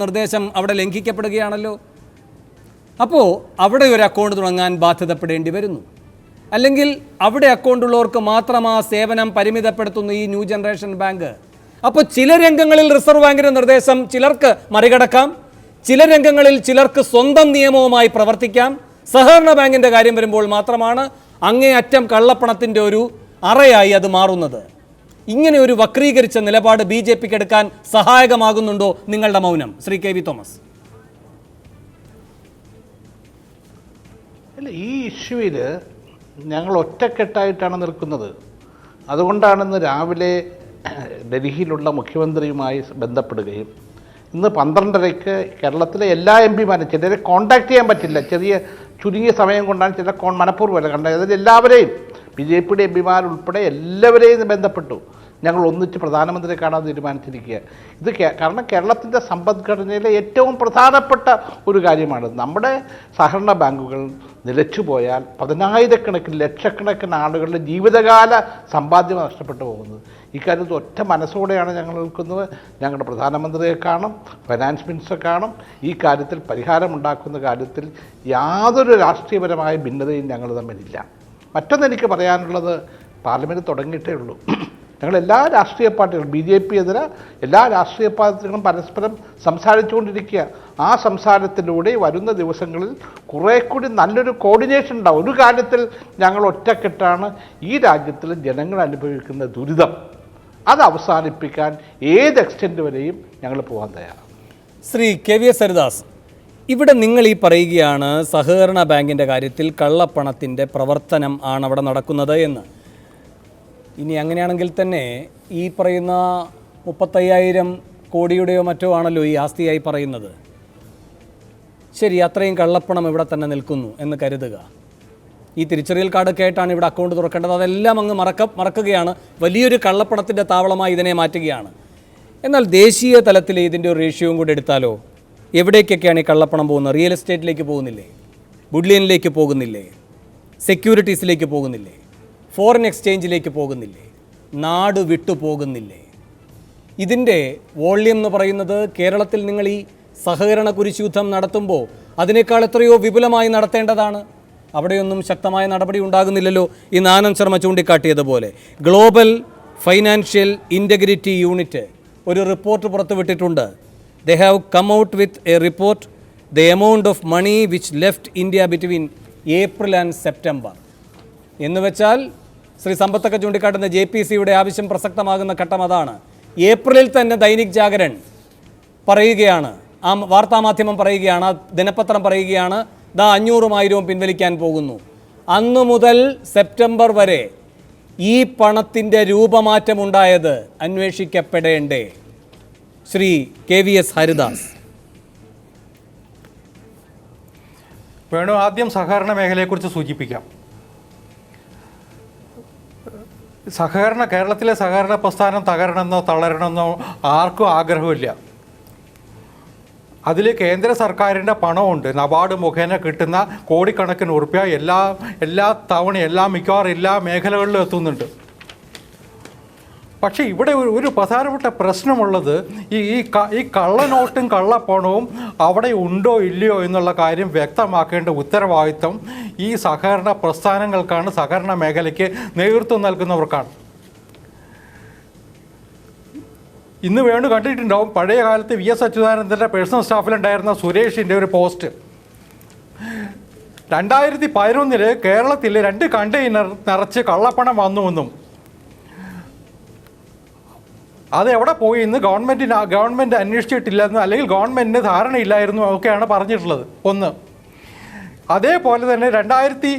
നിർദ്ദേശം അവിടെ ലംഘിക്കപ്പെടുകയാണല്ലോ. അപ്പോൾ അവിടെ ഒരു അക്കൗണ്ട് തുടങ്ങാൻ ബാധ്യതപ്പെടേണ്ടി വരുന്നു. അല്ലെങ്കിൽ അവിടെ അക്കൗണ്ട് ഉള്ളവർക്ക് മാത്രം ആ സേവനം പരിമിതപ്പെടുത്തുന്നു ഈ ന്യൂ ജനറേഷൻ ബാങ്ക്. അപ്പോൾ ചില രംഗങ്ങളിൽ റിസർവ് ബാങ്കിന്റെ നിർദ്ദേശം ചിലർക്ക് മറികടക്കാം. ചില രംഗങ്ങളിൽ ചിലർക്ക് സ്വന്തം നിയമവുമായി പ്രവർത്തിക്കാം. സഹകരണ ബാങ്കിന്റെ കാര്യം വരുമ്പോൾ മാത്രമാണ് അങ്ങേയറ്റം കള്ളപ്പണത്തിന്റെ ഒരു അറയായി അത് മാറുന്നത്. ഇങ്ങനെ ഒരു വക്രീകരിച്ച നിലപാട് ബി ജെ പിക്ക് എടുക്കാൻ സഹായകമാകുന്നുണ്ടോ നിങ്ങളുടെ മൗനം? Shri K V Thomas. അല്ല ഈ ഇഷ്യൂവിൽ ഞങ്ങൾ ഒറ്റക്കെട്ടായിട്ടാണ് നിൽക്കുന്നത്. അതുകൊണ്ടാണ് ഇന്ന് രാവിലെ ഡൽഹിയിലുള്ള മുഖ്യമന്ത്രിയുമായി ബന്ധപ്പെടുകയും ഇന്ന് പന്ത്രണ്ടരയ്ക്ക് കേരളത്തിലെ എല്ലാ എം പിമാരും ചിലരെ കോണ്ടാക്ട് ചെയ്യാൻ പറ്റില്ല. ചെറിയ ചുരുങ്ങിയ സമയം കൊണ്ടാണ് ചില കോൺ മനഃപൂർവമല്ല കണ്ടത്. അതിൽ എല്ലാവരെയും ബി ജെ പിയുടെ എം പിമാരുൾപ്പെടെ എല്ലാവരെയും ബന്ധപ്പെട്ടു. ഞങ്ങൾ ഒന്നിച്ച് പ്രധാനമന്ത്രിയെ കാണാൻ തീരുമാനിച്ചിരിക്കുക ഇത് കാരണം കേരളത്തിന്റെ സമ്പദ്ഘടനയിലെ ഏറ്റവും പ്രധാനപ്പെട്ട ഒരു കാര്യമാണ്. നമ്മുടെ സഹകരണ ബാങ്കുകൾ നിലച്ചു പോയാൽ പതിനായിരക്കണക്കിന് ലക്ഷക്കണക്കിന് ആളുകളുടെ ജീവിതകാല സമ്പാദ്യം നഷ്ടപ്പെട്ടു പോകുന്നത്. ഇക്കാര്യത്തിൽ ഒറ്റ മനസ്സോടെയാണ് ഞങ്ങൾ നിൽക്കുന്നത്. ഞങ്ങളുടെ പ്രധാനമന്ത്രിയെ കാണും ഫൈനാൻസ് മിനിസ്റ്റർ കാണും. ഈ കാര്യത്തിൽ പരിഹാരമുണ്ടാക്കുന്ന കാര്യത്തിൽ യാതൊരു രാഷ്ട്രീയപരമായ ഭിന്നതയും ഞങ്ങൾ തമ്മിലില്ല. മറ്റൊന്ന് എനിക്ക് പറയാനുള്ളത് പാർലമെന്റ് തുടങ്ങിയിട്ടേ ഉള്ളൂ. ഞങ്ങൾ എല്ലാ രാഷ്ട്രീയ പാർട്ടികളും ബി ജെ പി എതിരെ എല്ലാ രാഷ്ട്രീയ പാർട്ടികളും പരസ്പരം സംസാരിച്ചുകൊണ്ടിരിക്കുക. ആ സംസാരത്തിലൂടെ വരുന്ന ദിവസങ്ങളിൽ കുറേ കൂടി നല്ലൊരു കോർഡിനേഷൻ ഉണ്ടാവും. ഒരു കാര്യത്തിൽ ഞങ്ങൾ ഒറ്റക്കെട്ടാണ്. ഈ രാജ്യത്തിൽ ജനങ്ങൾ അനുഭവിക്കുന്ന ദുരിതം. അത് അവസാനിപ്പിക്കാൻ ഏത് എക്സ്റ്റെന്റ് വരെയും ഞങ്ങൾ പോകാൻ തയ്യാറാണ്. Shri K V S Haridas ഇവിടെ നിങ്ങൾ ഈ പറയുകയാണ് സഹകരണ ബാങ്കിന്റെ കാര്യത്തിൽ കള്ളപ്പണത്തിന്റെ പ്രവർത്തനം ആണ് അവിടെ നടക്കുന്നത് എന്ന്. ഇനി അങ്ങനെയാണെങ്കിൽ തന്നെ ഈ പറയുന്ന മുപ്പത്തയ്യായിരം കോടിയുടെയോ മറ്റോ ആണല്ലോ ഈ ആസ്തിയായി പറയുന്നത്. ശരി അത്രയും കള്ളപ്പണം ഇവിടെ തന്നെ നിൽക്കുന്നു എന്ന് കരുതുക. ഈ തിരിച്ചറിയൽ കാർഡൊക്കെ ആയിട്ടാണ് ഇവിടെ അക്കൗണ്ട് തുറക്കേണ്ടത്. അതെല്ലാം അങ്ങ് മറക്ക മറക്കുകയാണ്. വലിയൊരു കള്ളപ്പണത്തിന്റെ താവളമായി ഇതിനെ മാറ്റുകയാണ്. എന്നാൽ ദേശീയ തലത്തിൽ ഇതിന്റെ ഒരു റേഷ്യോയും കൂടി എടുത്താലോ? എവിടേക്കൊക്കെയാണ് ഈ കള്ളപ്പണം പോകുന്നത്? റിയൽ എസ്റ്റേറ്റിലേക്ക് പോകുന്നില്ലേ? ബുഡ്ലിയനിലേക്ക് പോകുന്നില്ലേ? സെക്യൂരിറ്റീസിലേക്ക് പോകുന്നില്ലേ? ഫോറിൻ എക്സ്ചേഞ്ചിലേക്ക് പോകുന്നില്ലേ? നാട് വിട്ടു പോകുന്നില്ലേ? ഇതിന്റെ വോള്യം എന്ന് പറയുന്നത് കേരളത്തിൽ നിങ്ങൾ ഈ സഹകരണ കുരിശുദ്ധം നടത്തുമ്പോൾ അതിനേക്കാൾ എത്രയോ വിപുലമായി നടത്തേണ്ടതാണ്. അവിടെയൊന്നും ശക്തമായ നടപടി ഉണ്ടാകുന്നില്ലല്ലോ ഈ ആനന്ദ് ശർമ്മ ചൂണ്ടിക്കാട്ടിയതുപോലെ. ഗ്ലോബൽ ഫൈനാൻഷ്യൽ ഇന്റഗ്രിറ്റി യൂണിറ്റ് ഒരു report പുറത്തുവിട്ടിട്ടുണ്ട്. They have come out with a report the amount of money which left India between April and September എന്ന് വെച്ചാൽ ശ്രീ സമ്പത്തൊക്കെ ചൂണ്ടിക്കാട്ടുന്ന ജെ പി സിയുടെ ആവശ്യം പ്രസക്തമാകുന്ന ഘട്ടം അതാണ്. ഏപ്രിലിൽ തന്നെ ദൈനിക് ജാഗരൺ പറയുകയാണ്. ആ വാർത്താമാധ്യമം പറയുകയാണ് ആ ദിനപത്രം പറയുകയാണ് ദാ അഞ്ഞൂറും ആയിരവും പിൻവലിക്കാൻ പോകുന്നു. അന്നു മുതൽ സെപ്റ്റംബർ വരെ ഈ പണത്തിന്റെ രൂപമാറ്റമുണ്ടായത് അന്വേഷിക്കപ്പെടേണ്ടേ? Shri K V S Haridas. Venu ആദ്യം സഹകരണ മേഖലയെക്കുറിച്ച് സൂചിപ്പിക്കാം. സഹകരണ കേരളത്തിലെ സഹകരണ പ്രസ്ഥാനം തകരണമെന്നോ തളരണമെന്നോ ആർക്കും ആഗ്രഹമില്ല അതിൽ കേന്ദ്ര സർക്കാരിന്റെ പണമുണ്ട് നബാർഡ് മുഖേന കിട്ടുന്ന കോടിക്കണക്കിന് ഉറുപ്പ്യ എല്ലാ എല്ലാ തവണ എല്ലാ മിക്കവാറും എല്ലാ മേഖലകളിലും എത്തുന്നുണ്ട്. പക്ഷേ ഇവിടെ ഒരു ഒരു പ്രധാനപ്പെട്ട പ്രശ്നമുള്ളത് ഈ ഈ ഈ കള്ളനോട്ടും കള്ളപ്പണവും അവിടെ ഉണ്ടോ ഇല്ലയോ എന്നുള്ള കാര്യം വ്യക്തമാക്കേണ്ട ഉത്തരവാദിത്വം ഈ സഹകരണ പ്രസ്ഥാനങ്ങൾക്കാണ് സഹകരണ മേഖലയ്ക്ക് നേതൃത്വം നൽകുന്നവർക്കാണ്. ഇന്ന് വേണു കണ്ടിട്ടുണ്ടാവും പഴയ കാലത്ത് വി എസ് അച്യുതാനന്ദന്റെ പേഴ്സണൽ സ്റ്റാഫിലുണ്ടായിരുന്ന സുരേഷിന്റെ ഒരു പോസ്റ്റ് രണ്ടായിരത്തി പതിനൊന്നിൽ കേരളത്തിൽ രണ്ട് കണ്ടെയ്നർ നിറച്ച് കള്ളപ്പണം വന്നുവെന്നും അത് എവിടെ പോയി? ഇന്ന് ഗവൺമെന്റിന് ഗവൺമെന്റ് അന്വേഷിച്ചിട്ടില്ലെന്ന് അല്ലെങ്കിൽ ഗവൺമെന്റിന് ധാരണയില്ലായിരുന്നു ഒക്കെയാണ് പറഞ്ഞിട്ടുള്ളത്. ഒന്ന്. അതേപോലെ തന്നെ രണ്ടായിരത്തി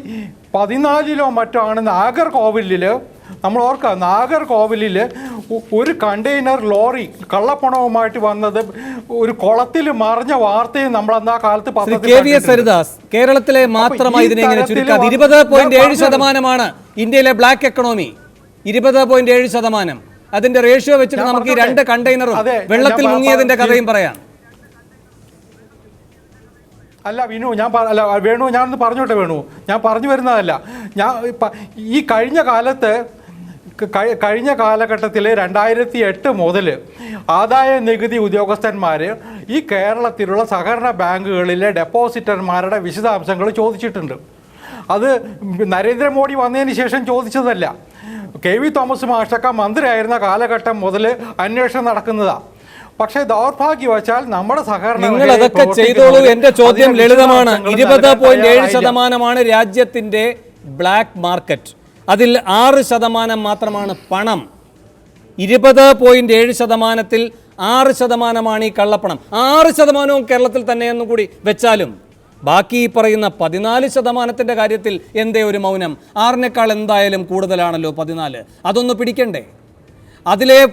പതിനാലിലോ മറ്റോ ആണ് നാഗർകോവിലിൽ നമ്മൾ ഓർക്കുക നാഗർ കോവിലിൽ ഒരു കണ്ടെയ്നർ ലോറി കള്ളപ്പണവുമായിട്ട് വന്നത് ഒരു കുളത്തിൽ മറിഞ്ഞ വാർത്തയും നമ്മൾ അന്ന് ആ കാലത്ത് സരിദാസ് പത്രത്തിൽ കെ വി എസ് ഹരിദാസ് കേരളത്തിലെ മാത്രമായി ഇതിനെ ഇരുപത് പോയിന്റ് ഏഴ് ശതമാനമാണ് ഇന്ത്യയിലെ ബ്ലാക്ക് എക്കണോമി ഇരുപത് പോയിന്റ് ഏഴ് ശതമാനം. അതിന്റെ റേഷ്യോ വെച്ചിട്ട് നമുക്ക് ഈ രണ്ട് കണ്ടെയ്നറും വെള്ളത്തിൽ മുങ്ങിയതിന്റെ കഥയും പറയാം. അല്ല വിനു ഞാൻ അല്ല വേണു ഞാനൊന്ന് പറഞ്ഞോട്ടെ വേണു. ഞാൻ പറഞ്ഞു വരുന്നതല്ല. ഞാൻ ഈ കഴിഞ്ഞ കാലത്ത് കഴിഞ്ഞ കാലഘട്ടത്തിൽ രണ്ടായിരത്തി എട്ട് മുതൽ ആദായ നികുതി ഉദ്യോഗസ്ഥന്മാർ ഈ കേരളത്തിലുള്ള സഹകരണ ബാങ്കുകളിലെ ഡെപ്പോസിറ്റർമാരുടെ വിശദാംശങ്ങൾ ചോദിച്ചിട്ടുണ്ട്. അത് നരേന്ദ്രമോദി വന്നതിന് ശേഷം ചോദിച്ചതല്ല. കെ വി തോമസ് മാഷ്ടക്ക മന്ത്രിയായിരുന്ന കാലഘട്ടം മുതൽ അന്വേഷണം നടക്കുന്നതാ. പക്ഷേ ദൗർഭാഗ്യവശാൽ നമ്മുടെ സഹകരണം നിങ്ങൾ അതൊക്കെ ചെയ്തോളൂ. എന്റെ ചോദ്യം ലളിതമാണ്. ഇരുപത് പോയിന്റ് ഏഴ് ശതമാനമാണ് രാജ്യത്തിന്റെ ബ്ലാക്ക് മാർക്കറ്റ്. അതിൽ ആറ് ശതമാനം മാത്രമാണ് പണം. ഇരുപത് പോയിന്റ് ഏഴ് ശതമാനത്തിൽ ആറ് ശതമാനമാണ് ഈ കള്ളപ്പണം. ആറ് ശതമാനവും കേരളത്തിൽ തന്നെയെന്നും കൂടി വെച്ചാലും ബാക്കി ഈ പറയുന്ന പതിനാല് ശതമാനത്തിന്റെ കാര്യത്തിൽ എന്തേ ഒരു മൗനം? ആറിനേക്കാൾ എന്തായാലും കൂടുതലാണല്ലോ പതിനാല്. അതൊന്ന് പിടിക്കണ്ടേ? അതിലെ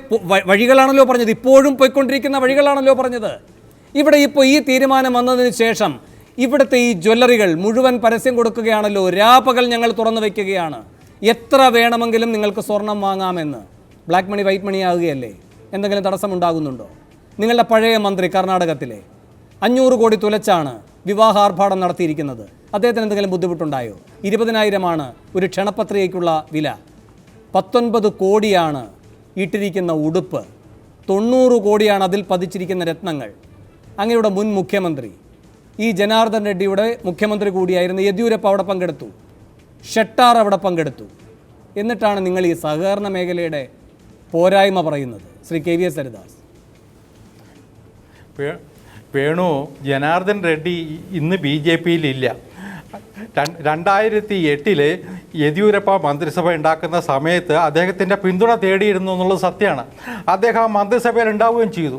വഴികളാണല്ലോ പറഞ്ഞത്. ഇപ്പോഴും പോയിക്കൊണ്ടിരിക്കുന്ന വഴികളാണല്ലോ പറഞ്ഞത്. ഇവിടെ ഇപ്പോൾ ഈ തീരുമാനം വന്നതിന് ശേഷം ഇവിടുത്തെ ഈ ജ്വല്ലറികൾ മുഴുവൻ പരസ്യം കൊടുക്കുകയാണല്ലോ. രാപ്പകൽ ഞങ്ങൾ തുറന്നു വയ്ക്കുകയാണ്. എത്ര വേണമെങ്കിലും നിങ്ങൾക്ക് സ്വർണം വാങ്ങാമെന്ന്. ബ്ലാക്ക് മണി വൈറ്റ് മണി ആകുകയല്ലേ? എന്തെങ്കിലും തടസ്സമുണ്ടാകുന്നുണ്ടോ? നിങ്ങളുടെ പഴയ മന്ത്രി കർണാടകത്തിലെ അഞ്ഞൂറ് കോടി തുലച്ചാണ് വിവാഹാർഭാടം നടത്തിയിരിക്കുന്നത്. അദ്ദേഹത്തിന് എന്തെങ്കിലും ബുദ്ധിമുട്ടുണ്ടായോ? ഇരുപതിനായിരമാണ് ഒരു ക്ഷണപത്രികയ്ക്കുള്ള വില. പത്തൊൻപത് കോടിയാണ് ഇട്ടിരിക്കുന്ന ഉടുപ്പ്. തൊണ്ണൂറ് കോടിയാണ് അതിൽ പതിച്ചിരിക്കുന്ന രത്നങ്ങൾ. അങ്ങയുടെ മുൻ മുഖ്യമന്ത്രി ഈ ജനാർദ്ദൻ റെഡ്ഡിയുടെ മുഖ്യമന്ത്രി കൂടിയായിരുന്ന യെദ്യൂരപ്പ അവിടെ പങ്കെടുത്തു. ഷെട്ടാർ അവിടെ പങ്കെടുത്തു. എന്നിട്ടാണ് നിങ്ങൾ ഈ സഹകരണ മേഖലയുടെ പോരായ്മ പറയുന്നത്. Shri K V S Haridas. Venu Janardhan Reddy ഇന്ന് ബി ജെ പിയിലില്ല. രണ്ടായിരത്തി എട്ടിൽ യെദ്യൂരപ്പ മന്ത്രിസഭ ഉണ്ടാക്കുന്ന സമയത്ത് അദ്ദേഹത്തിന്റെ പിന്തുണ തേടിയിരുന്നു എന്നുള്ളത് സത്യമാണ്. അദ്ദേഹം മന്ത്രിസഭയിൽ ഉണ്ടാവുകയും ചെയ്തു.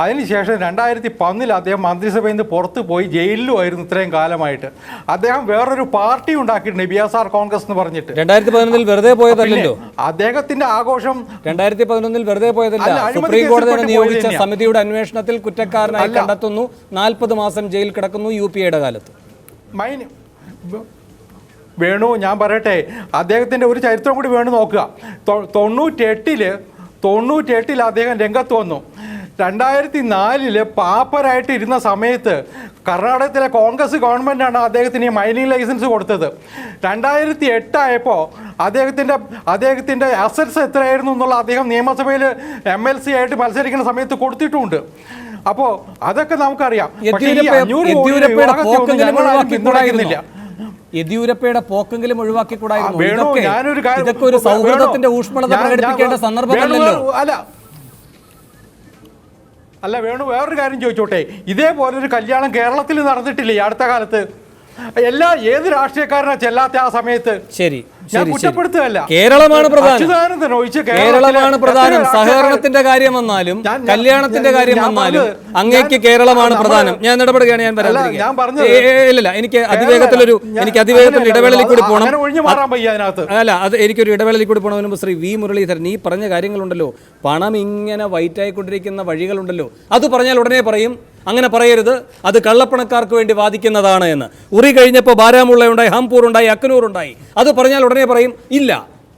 അതിനുശേഷം രണ്ടായിരത്തി പന്നിൽ അദ്ദേഹം മന്ത്രിസഭയിൽ നിന്ന് പുറത്തു പോയി ജയിലിലുമായിരുന്നു ഇത്രയും കാലമായിട്ട്. അദ്ദേഹം വേറൊരു പാർട്ടി ഉണ്ടാക്കിയിട്ടുണ്ട് ബി എസ് ആർ കോൺഗ്രസ് എന്ന് പറഞ്ഞിട്ട്. രണ്ടായിരത്തി പതിനൊന്നിൽ വെറുതെ പോയതല്ലോ അദ്ദേഹത്തിന്റെ ആഘോഷം രണ്ടായിരത്തി പതിനൊന്നിൽ വെറുതെ പോയതല്ല. സുപ്രീം കോടതി നിയോഗിച്ച സമിതിയുടെ അന്വേഷണത്തിൽ കുറ്റക്കാരനായി. കണ്ടെത്തുന്നു. നാൽപ്പത് മാസം ജയിൽ കിടക്കുന്നു യു പി എയുടെ കാലത്ത്. വേണു ഞാൻ പറയട്ടെ അദ്ദേഹത്തിന്റെ ഒരു ചരിത്രം കൂടി വേണു നോക്കുക. തൊ- തൊണ്ണൂറ്റെട്ടിൽ തൊണ്ണൂറ്റെട്ടിൽ അദ്ദേഹം രംഗത്ത് വന്നു. രണ്ടായിരത്തി നാലിൽ പാപ്പരായിട്ട് ഇരുന്ന സമയത്ത് കർണാടകത്തിലെ കോൺഗ്രസ് ഗവൺമെന്റാണ് അദ്ദേഹത്തിന് ഈ മൈനിങ് ലൈസൻസ് കൊടുത്തത്. രണ്ടായിരത്തി എട്ടായപ്പോൾ അദ്ദേഹത്തിന്റെ അദ്ദേഹത്തിന്റെ അസറ്റ്സ് എത്രയായിരുന്നു എന്നുള്ള അദ്ദേഹം നിയമസഭയിൽ എം എൽ സി ആയിട്ട് മത്സരിക്കുന്ന സമയത്ത് കൊടുത്തിട്ടുമുണ്ട് അപ്പോൾ അതൊക്കെ നമുക്കറിയാം. പിന്തുണയ്ക്കുന്നില്ല. യെദ്യൂരപ്പയുടെ പോക്കെങ്കിലും ഒഴിവാക്കിക്കൂടായിരുന്നു ഇതൊക്കെ ഒരു സൗഹൃദത്തിന്റെ ഊഷ്മളത പ്രകടിപ്പിക്കേണ്ട സന്ദർഭമല്ലല്ലോ. അല്ല അല്ല വേണു വേറൊരു കാര്യം ചോദിച്ചോട്ടെ. ഇതേപോലെ ഒരു കല്യാണം കേരളത്തിൽ നടന്നിട്ടില്ലേ അടുത്ത കാലത്ത്? എല്ലാ ഏത് രാഷ്ട്രീയക്കാരനാ ചെല്ലാത്ത ആ സമയത്ത്? ശരി കുറ്റപ്പെടുത്തുകയല്ല. കേരളമാണ് പ്രധാനം. കേരളമാണ് പ്രധാനം. സഹകരണത്തിന്റെ കാര്യം വന്നാലും കല്യാണത്തിന്റെ കാര്യം വന്നാലും അങ്ങേക്ക് കേരളമാണ് പ്രധാനം. ഞാൻ ഇടപെടുകയാണ് ഞാൻ ഇല്ലില്ല എനിക്ക് അതിവേഗത്തിലൊരു എനിക്ക് അതിവേഗത്തിൽ ഇടവേളയിൽ കൂടി പോകണം അല്ല അത് എനിക്കൊരു ഇടവേളയിൽ കൂടി പോകണം മുമ്പ് ശ്രീ വി മുരളീധരൻ ഈ പറഞ്ഞ കാര്യങ്ങളുണ്ടല്ലോ. പണം ഇങ്ങനെ വൈറ്റായിക്കൊണ്ടിരിക്കുന്ന വഴികളുണ്ടല്ലോ. അത് പറഞ്ഞാൽ ഉടനെ പറയും അങ്ങനെ പറയരുത്. അത് കള്ളപ്പണക്കാർക്ക് വേണ്ടി വാദിക്കുന്നതാണ് എന്ന്. ഉറി കഴിഞ്ഞപ്പോൾ ബാരാമുള്ള ഉണ്ടായി ഹംപൂർ ഉണ്ടായി അക്കനൂർ ഉണ്ടായി അത് പറഞ്ഞാൽ ഉടനെ പറയും ഇല്ല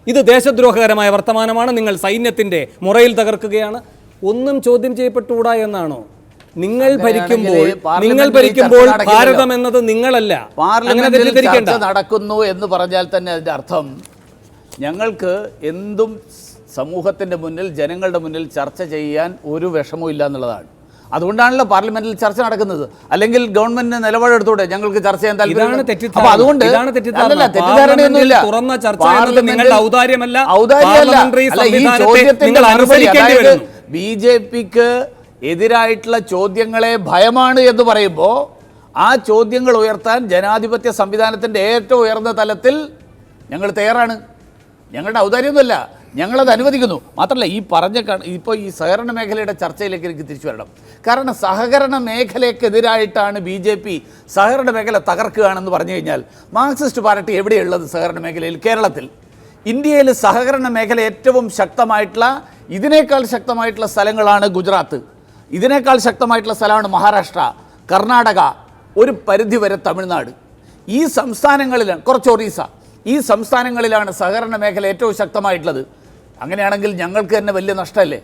ഇത് ദേശദ്രോഹകരമായ വർത്തമാനമാണ് നിങ്ങൾ സൈന്യത്തിന്റെ മുറയിൽ തകർക്കുകയാണ്. ഒന്നും ചോദ്യം ചെയ്യപ്പെട്ടുകൂടാ എന്നാണോ? നിങ്ങൾ ഭരിക്കുമ്പോൾ നിങ്ങൾ ഭരിക്കുമ്പോൾ ഭാരതം എന്നത് നിങ്ങളല്ല. തെറ്റിദ്ധരിക്കേണ്ട. നടക്കുന്നു എന്ന് പറഞ്ഞാൽ തന്നെ അതിന്റെ അർത്ഥം ഞങ്ങൾക്ക് എന്തും സമൂഹത്തിന്റെ മുന്നിൽ ജനങ്ങളുടെ മുന്നിൽ ചർച്ച ചെയ്യാൻ ഒരു വിഷമവും ഇല്ല എന്നുള്ളതാണ്. അതുകൊണ്ടാണല്ലോ പാർലമെന്റിൽ ചർച്ച നടക്കുന്നത്. അല്ലെങ്കിൽ ഗവൺമെന്റിന് നിലപാടെടുത്തൂടെ ഞങ്ങൾക്ക് ചർച്ച ചെയ്യാൻ താല്പര്യം അപ്പൊ അതുകൊണ്ട് തെറ്റിദ്ധാരണയൊന്നുമില്ല. തുറന്ന ചർച്ച നിങ്ങളുടെ ഔദാര്യമല്ല. ബി ജെ പിക്ക് എതിരായിട്ടുള്ള ചോദ്യങ്ങളെ ഭയമാണ് എന്ന് പറയുമ്പോൾ ആ ചോദ്യങ്ങൾ ഉയർത്താൻ ജനാധിപത്യ സംവിധാനത്തിന്റെ ഏറ്റവും ഉയർന്ന തലത്തിൽ ഞങ്ങൾ തയ്യാറാണ്. ഞങ്ങളുടെ ഔദാര്യമൊന്നുമല്ല. ഞങ്ങളത് അനുവദിക്കുന്നു. മാത്രമല്ല ഈ പറഞ്ഞ ഇപ്പോൾ ഈ സഹകരണ മേഖലയുടെ ചർച്ചയിലേക്ക് എനിക്ക് തിരിച്ചു വരണം. കാരണം സഹകരണ മേഖലയ്ക്കെതിരായിട്ടാണ് ബി ജെ പി സഹകരണ മേഖല തകർക്കുകയാണെന്ന് പറഞ്ഞു കഴിഞ്ഞാൽ മാർക്സിസ്റ്റ് പാർട്ടി എവിടെയുള്ളത് സഹകരണ മേഖലയിൽ? കേരളത്തിൽ. ഇന്ത്യയിൽ സഹകരണ മേഖല ഏറ്റവും ശക്തമായിട്ടുള്ള ഇതിനേക്കാൾ ശക്തമായിട്ടുള്ള സ്ഥലങ്ങളാണ് ഗുജറാത്ത്. ഇതിനേക്കാൾ ശക്തമായിട്ടുള്ള സ്ഥലമാണ് മഹാരാഷ്ട്ര കർണാടക ഒരു പരിധി വരെ തമിഴ്നാട്. ഈ സംസ്ഥാനങ്ങളിലാണ് കുറച്ച് ഒറീസ ഈ സംസ്ഥാനങ്ങളിലാണ് സഹകരണ മേഖല ഏറ്റവും ശക്തമായിട്ടുള്ളത്. അങ്ങനെയാണെങ്കിൽ ഞങ്ങൾക്ക് തന്നെ വലിയ നഷ്ടമല്ലേ?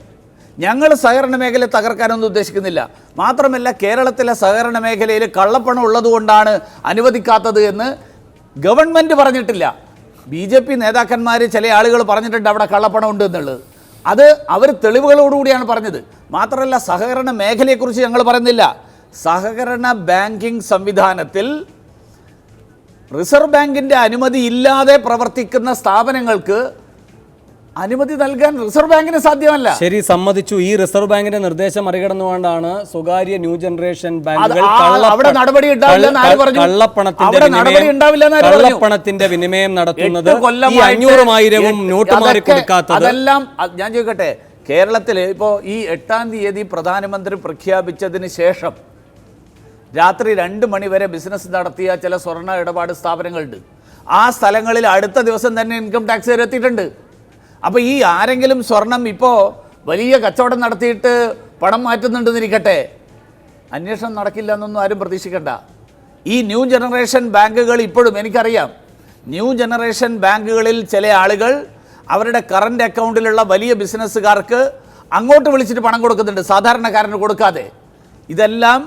ഞങ്ങൾ സഹകരണ മേഖല തകർക്കാനൊന്നും ഉദ്ദേശിക്കുന്നില്ല. മാത്രമല്ല കേരളത്തിലെ സഹകരണ മേഖലയിൽ കള്ളപ്പണം ഉള്ളതുകൊണ്ടാണ് അനുവദിക്കാത്തത് എന്ന് ഗവൺമെന്റ് പറഞ്ഞിട്ടില്ല. ബി ജെ പി നേതാക്കന്മാർ ചില ആളുകൾ പറഞ്ഞിട്ടുണ്ട് അവിടെ കള്ളപ്പണം ഉണ്ട് എന്നുള്ളത്. അത് അവർ തെളിവുകളോടുകൂടിയാണ് പറഞ്ഞത്. മാത്രമല്ല സഹകരണ മേഖലയെക്കുറിച്ച് ഞങ്ങൾ പറയുന്നില്ല. സഹകരണ ബാങ്കിംഗ് സംവിധാനത്തിൽ റിസർവ് ബാങ്കിന്റെ അനുമതി ഇല്ലാതെ പ്രവർത്തിക്കുന്ന സ്ഥാപനങ്ങൾക്ക് അനുമതി നൽകാൻ റിസർവ് ബാങ്കിന് സാധ്യമല്ല. ശരി സമ്മതിച്ചു. ഈ റിസർവ് ബാങ്കിന്റെ നിർദ്ദേശം മറികടന്നുകൊണ്ടാണ് സ്വകാര്യ ന്യൂ ജനറേഷൻ ബാങ്കുകൾ? കള്ളപ്പണത്തിന്റെ വിനിമയം- നടത്തുന്നത് അഞ്ഞൂറുമായിരവും നോട്ട് മാറി കൊടുക്കാത്തത് അതെല്ലാം ഞാൻ ചോദിക്കട്ടെ കേരളത്തിൽ ഇപ്പോ ഈ എട്ടാം തീയതി പ്രധാനമന്ത്രി പ്രഖ്യാപിച്ചതിന് ശേഷം രാത്രി രണ്ട് മണിവരെ ബിസിനസ് നടത്തിയ ചില സ്വർണ ഇടപാട് സ്ഥാപനങ്ങളുണ്ട്. ആ സ്ഥലങ്ങളിൽ അടുത്ത ദിവസം തന്നെ ഇൻകം ടാക്സ് എത്തിയിട്ടുണ്ട്. അപ്പോൾ ഈ ആരെങ്കിലും സ്വർണം ഇപ്പോൾ വലിയ കച്ചവടം നടത്തിയിട്ട് പണം മാറ്റുന്നുണ്ടെന്നിരിക്കട്ടെ? അന്വേഷണം നടക്കില്ല എന്നൊന്നും ആരും പ്രതീക്ഷിക്കണ്ട. ഈ ന്യൂ ജനറേഷൻ ബാങ്കുകൾ ഇപ്പോഴും എനിക്കറിയാം. ന്യൂ ജനറേഷൻ ബാങ്കുകളിൽ ചില ആളുകൾ അവരുടെ കറണ്ട് അക്കൗണ്ടിലുള്ള വലിയ ബിസിനസ്സുകാർക്ക് അങ്ങോട്ട് വിളിച്ചിട്ട് പണം കൊടുക്കുന്നുണ്ട്. സാധാരണക്കാരന് കൊടുക്കാതെ. ഇതെല്ലാം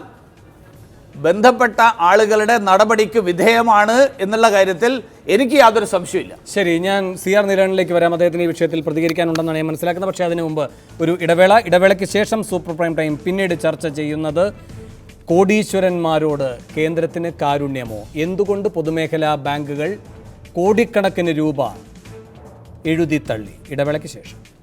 ബന്ധപ്പെട്ട ആളുകളുടെ നടപടിക്ക് വിധേയമാണ് എന്നുള്ള കാര്യത്തിൽ എനിക്ക് യാതൊരു സംശയമില്ല ശരി ഞാൻ സി ആർ നിരണിലേക്ക് വരാം. അദ്ദേഹത്തിന് ഈ വിഷയത്തിൽ പ്രതികരിക്കാനുണ്ടെന്നാണ് ഞാൻ മനസ്സിലാക്കുന്നത്. പക്ഷേ അതിനു മുമ്പ് ഒരു ഇടവേള ഇടവേളയ്ക്ക് ശേഷം സൂപ്പർ പ്രൈം ടൈം പിന്നീട് ചർച്ച ചെയ്യുന്നത് കോടീശ്വരന്മാരോട് കേന്ദ്രത്തിന് കാരുണ്യമോ? എന്തുകൊണ്ട് പൊതുമേഖലാ ബാങ്കുകൾ കോടിക്കണക്കിന് രൂപ എഴുതിത്തള്ളി ഇടവേളയ്ക്ക് ശേഷം.